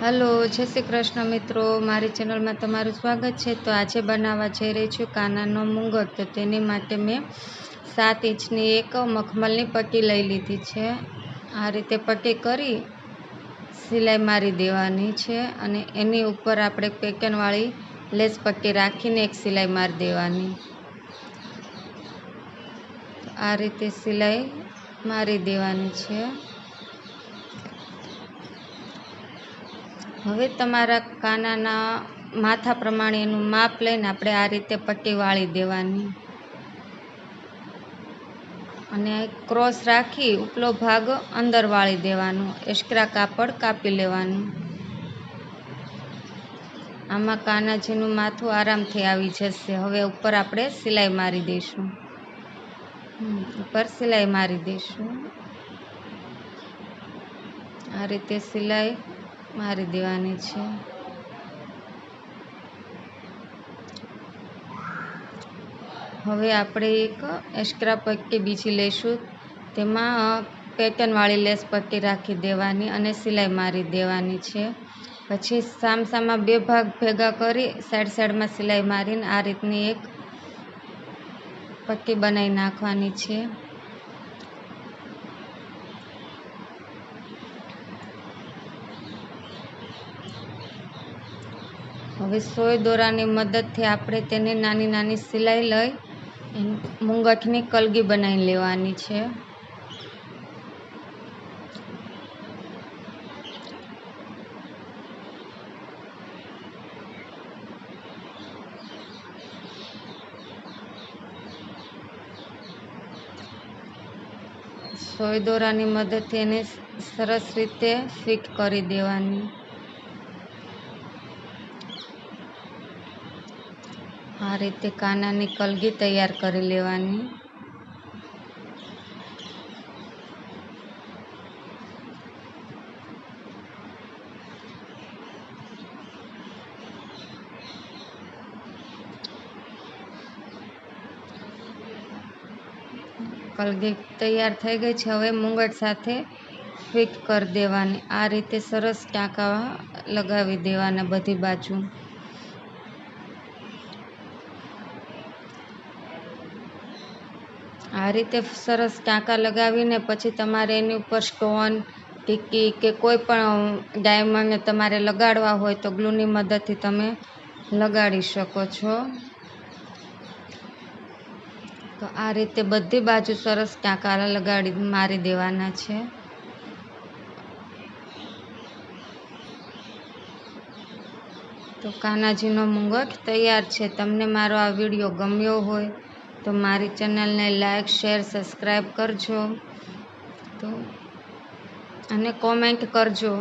Hello, જય શ્રી કૃષ્ણ મિત્રો. મારી ચેનલમાં તમારું સ્વાગત છે. તો આજે બનાવવા જઈ રહી છું કાનાનો મૂંગટ તો તેની માટે મેં સાત ઇંચની એક મખમલની પટ્ટી લઈ લીધી છે. આ રીતે પટ્ટી કરી સિલાઈ મારી દેવાની છે અને એની ઉપર આપણે પેકનવાળી લેસ પટ્ટી રાખીને એક સિલાઈ મારી દેવાની. આ રીતે સિલાઈ મારી દેવાની છે. હવે તમારા કાનાના માથા પ્રમાણે એનું માપ લઈને આપણે આ રીતે પટ્ટી વાળી દેવાની. અને ક્રોસ રાખી ઉપલો ભાગ અંદર વાળી દેવાનો એસ્ક્રા કાપડ કાપી લેવાનું. આમાં કાનાજીનું માથું આરામથી આવી જશે. હવે ઉપર આપણે સિલાઈ મારી દઈશું. ઉપર સિલાઈ મારી દઈશું. આ રીતે સિલાઈ મારી દેવાની છે. હવે આપણે એક એક્સ્ટ્રા પટ્ટી બીજી લઈશું. તેમાં પેટર્નવાળી લેસ પટ્ટી રાખી દેવાની અને સિલાઈ મારી દેવાની છે. પછી સામસામા બે ભાગ ભેગા કરી સાઈડ સાઈડમાં સિલાઈ મારીને આ રીતની એક પટ્ટી બનાવી નાખવાની છે. હવે સોય દોરાની મદદથી આપણે તેને નાની નાની સિલાઈ લઈ મુંગઠની કલગી બનાવી લેવાની છે. સોય દોરાની મદદથી એને સરસ રીતે ફિટ કરી દેવાની. આ રીતે કાનાની કલગી તૈયાર કરી લેવાની. કલગી તૈયાર થઈ ગઈ છે. હવે મુંગટ સાથે ફિટ કરી દેવાની. આ રીતે સરસ ટાંકા લગાવી દેવાના બધી બાજુ. આ રીતે સરસ ટાંકા લગાવીને પછી તમારે એની ઉપર સ્ટોન ટીકી કે કોઈ પણ ડાયમંડ તમારે લગાડવા હોય તો ગ્લુની મદદથી તમે લગાડી શકો છો. તો આ રીતે બધી બાજુ સરસ ટાંકા લગાડી મારી દેવાના છે. તો કાનાજીનો મુંગટ તૈયાર છે. તમને મારો આ વીડિયો ગમ્યો હોય તો મારી ચેનલને લાઈક શેર સબસ્ક્રાઈબ કરજો. તો અને કોમેન્ટ કરજો.